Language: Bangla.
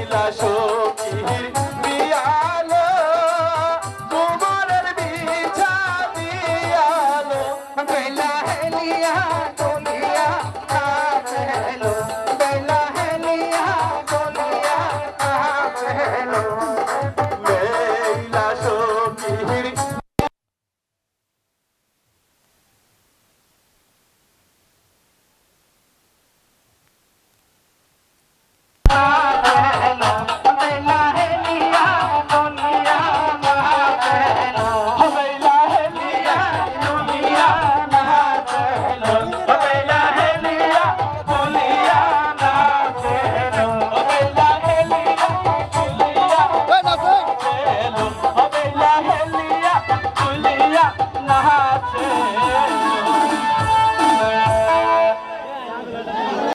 হইলা সখীর বিয়ালো তোমার বিছা দিয়ালো কইলা হেলিয়া Ah. é. é, é.